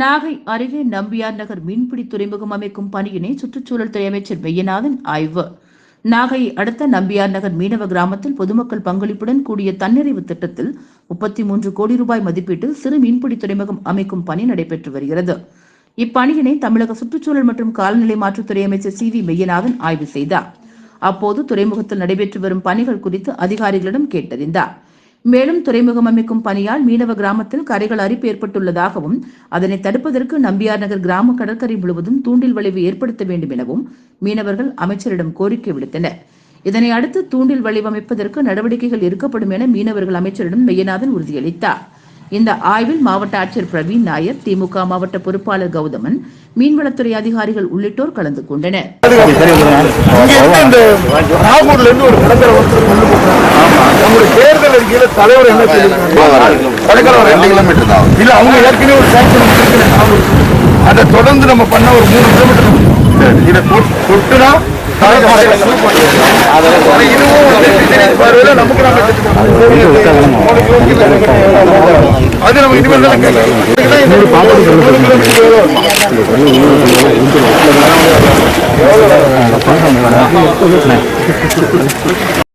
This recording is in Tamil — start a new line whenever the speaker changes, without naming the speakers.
நாகை அருகே நம்பியார் நகர் மீன்பிடி துறைமுகம் அமைக்கும் பணியினை சுற்றுச்சூழல் துறை அமைச்சர் வெய்யநாதன் ஆய்வு. நாகையை அடுத்த நம்பியார் நகர் மீனவ கிராமத்தில் பொதுமக்கள் பங்களிப்புடன் கூடிய தன்னிறைவு திட்டத்தில் முப்பத்தி மூன்று கோடி ரூபாய் மதிப்பீட்டில் சிறு மீன்பிடி துறைமுகம் அமைக்கும் பணி நடைபெற்று வருகிறது. இப்பணியினை தமிழக சுற்றுச்சூழல் மற்றும் கால்நிலை மாற்றுத்துறை அமைச்சர் சி வி மெய்யநாதன் ஆய்வு செய்தார். அப்போது துறைமுகத்தில் நடைபெற்று வரும் பணிகள் குறித்து அதிகாரிகளிடம் கேட்டறிந்தார். மேலும் துறைமுகம் அமைக்கும் பணியால் மீனவ கிராமத்தில் கரைகள் அரிப்பு ஏற்பட்டுள்ளதாகவும் அதனை தடுப்பதற்கு நம்பியார் நகர் கிராம கடற்கரை முழுவதும் தூண்டில் வளைவு ஏற்படுத்த வேண்டும் எனவும் மீனவர்கள் அமைச்சரிடம் கோரிக்கை விடுத்தனர் இதனை அடுத்து தூண்டில் வளைவு அமைப்பதற்கு நடவடிக்கைகள் எடுக்கப்படும் என மீனவர்கள் அமைச்சரிடம் மெய்யநாதன் உறுதியளித்தார் இந்த ஆய்வில் மாவட்ட ஆட்சியர் பிரவீன் நாயர் திமுக மாவட்ட பொறுப்பாளர் கௌதமன் மீன்வளத்துறை அதிகாரிகள் உள்ளிட்டோர் கலந்து கொண்டனர்
தலைவர் என்ன சொல்லியிருக்காங்க ரெண்டு கிலோமீட்டர் தான். இல்ல அவங்க ஏற்கனவே ஒரு சாங்ஷன் அதை தொடர்ந்து நம்ம பண்ண ஒரு மூணு கிலோமீட்டர் இதை தொட்- தொட்டுனா அது நம்ம இனிமேல் தான்.